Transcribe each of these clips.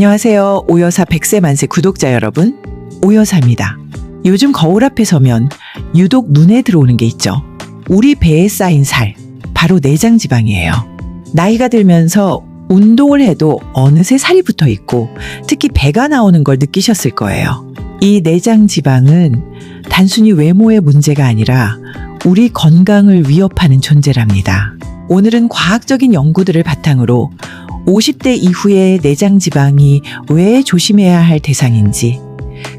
안녕하세요. 오여사 백세 만세 구독자 여러분. 오여사입니다. 요즘 거울 앞에 서면 유독 눈에 들어오는 게 있죠. 우리 배에 쌓인 살. 바로 내장 지방이에요. 나이가 들면서 운동을 해도 어느새 살이 붙어 있고 특히 배가 나오는 걸 느끼셨을 거예요. 이 내장 지방은 단순히 외모의 문제가 아니라 우리 건강을 위협하는 존재랍니다. 오늘은 과학적인 연구들을 바탕으로 50대 이후의 내장 지방이 왜 조심해야 할 대상인지,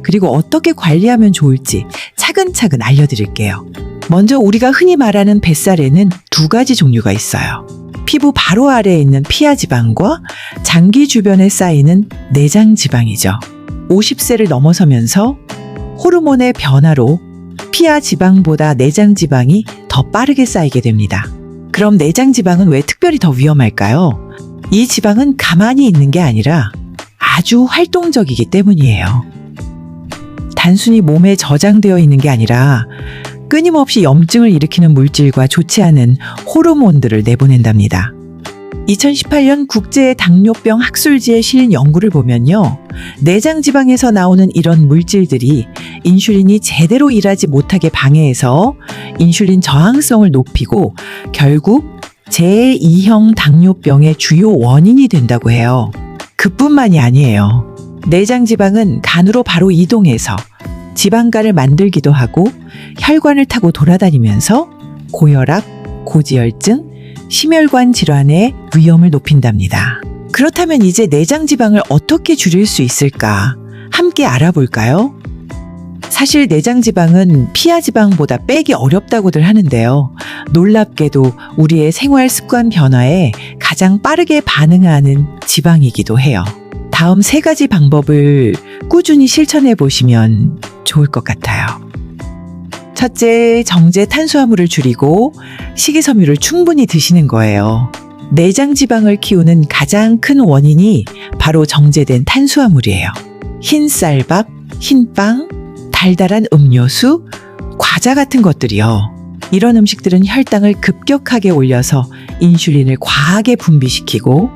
그리고 어떻게 관리하면 좋을지 차근차근 알려드릴게요. 먼저 우리가 흔히 말하는 뱃살에는 두 가지 종류가 있어요. 피부 바로 아래에 있는 피하 지방과 장기 주변에 쌓이는 내장 지방이죠. 50세를 넘어서면서 호르몬의 변화로 피하 지방보다 내장 지방이 더 빠르게 쌓이게 됩니다. 그럼 내장 지방은 왜 특별히 더 위험할까요? 이 지방은 가만히 있는 게 아니라 아주 활동적이기 때문이에요. 단순히 몸에 저장되어 있는 게 아니라 끊임없이 염증을 일으키는 물질과 좋지 않은 호르몬들을 내보낸답니다. 2018년 국제 당뇨병 학술지에 실린 연구를 보면요. 내장 지방에서 나오는 이런 물질들이 인슐린이 제대로 일하지 못하게 방해해서 인슐린 저항성을 높이고 결국 제2형 당뇨병의 주요 원인이 된다고 해요. 그뿐만이 아니에요. 내장 지방은 간으로 바로 이동해서 지방간을 만들기도 하고 혈관을 타고 돌아다니면서 고혈압, 고지혈증, 심혈관 질환의 위험을 높인답니다. 그렇다면 이제 내장 지방을 어떻게 줄일 수 있을까? 함께 알아볼까요? 사실 내장 지방은 피하 지방보다 빼기 어렵다고들 하는데요. 놀랍게도 우리의 생활 습관 변화에 가장 빠르게 반응하는 지방이기도 해요. 다음 세 가지 방법을 꾸준히 실천해 보시면 좋을 것 같아요. 첫째, 정제 탄수화물을 줄이고 식이섬유를 충분히 드시는 거예요. 내장 지방을 키우는 가장 큰 원인이 바로 정제된 탄수화물이에요. 흰 쌀밥, 흰 빵, 달달한 음료수, 과자 같은 것들이요. 이런 음식들은 혈당을 급격하게 올려서 인슐린을 과하게 분비시키고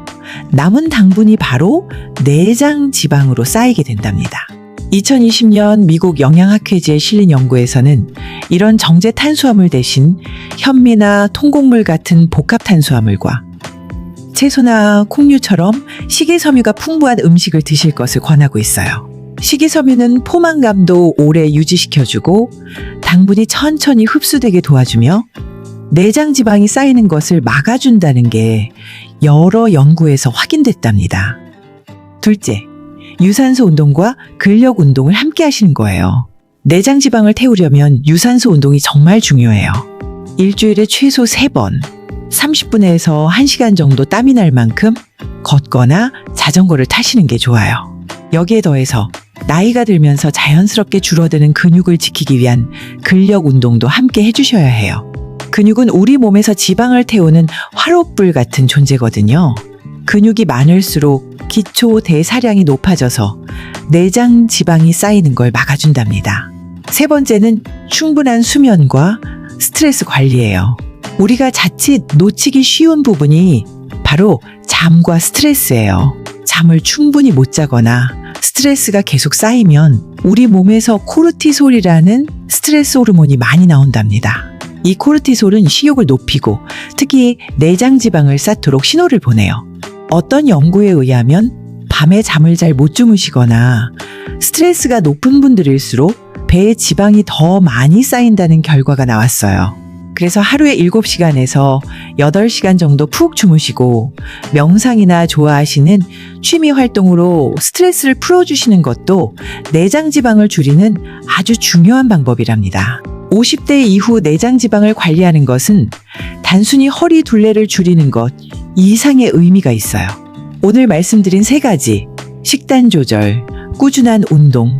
남은 당분이 바로 내장 지방으로 쌓이게 된답니다. 2020년 미국 영양학회지에 실린 연구에서는 이런 정제 탄수화물 대신 현미나 통곡물 같은 복합 탄수화물과 채소나 콩류처럼 식이섬유가 풍부한 음식을 드실 것을 권하고 있어요. 식이섬유는 포만감도 오래 유지시켜주고 당분이 천천히 흡수되게 도와주며 내장 지방이 쌓이는 것을 막아준다는 게 여러 연구에서 확인됐답니다. 둘째, 유산소 운동과 근력 운동을 함께 하시는 거예요. 내장 지방을 태우려면 유산소 운동이 정말 중요해요. 일주일에 최소 3번, 30분에서 1시간 정도 땀이 날 만큼 걷거나 자전거를 타시는 게 좋아요. 여기에 더해서 나이가 들면서 자연스럽게 줄어드는 근육을 지키기 위한 근력 운동도 함께 해주셔야 해요. 근육은 우리 몸에서 지방을 태우는 화롯불 같은 존재거든요. 근육이 많을수록 기초 대사량이 높아져서 내장 지방이 쌓이는 걸 막아준답니다. 세 번째는 충분한 수면과 스트레스 관리예요. 우리가 자칫 놓치기 쉬운 부분이 바로 잠과 스트레스예요. 잠을 충분히 못 자거나 스트레스가 계속 쌓이면 우리 몸에서 코르티솔이라는 스트레스 호르몬이 많이 나온답니다. 이 코르티솔은 식욕을 높이고 특히 내장 지방을 쌓도록 신호를 보내요. 어떤 연구에 의하면 밤에 잠을 잘 못 주무시거나 스트레스가 높은 분들일수록 배에 지방이 더 많이 쌓인다는 결과가 나왔어요. 그래서 하루에 7시간에서 8시간 정도 푹 주무시고 명상이나 좋아하시는 취미 활동으로 스트레스를 풀어주시는 것도 내장 지방을 줄이는 아주 중요한 방법이랍니다. 50대 이후 내장 지방을 관리하는 것은 단순히 허리 둘레를 줄이는 것 이상의 의미가 있어요. 오늘 말씀드린 세 가지 식단 조절, 꾸준한 운동,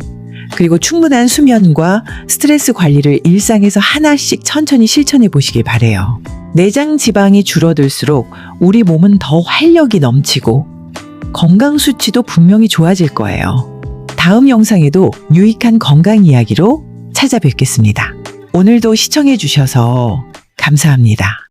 그리고 충분한 수면과 스트레스 관리를 일상에서 하나씩 천천히 실천해 보시길 바래요. 내장 지방이 줄어들수록 우리 몸은 더 활력이 넘치고 건강 수치도 분명히 좋아질 거예요. 다음 영상에도 유익한 건강 이야기로 찾아뵙겠습니다. 오늘도 시청해 주셔서 감사합니다.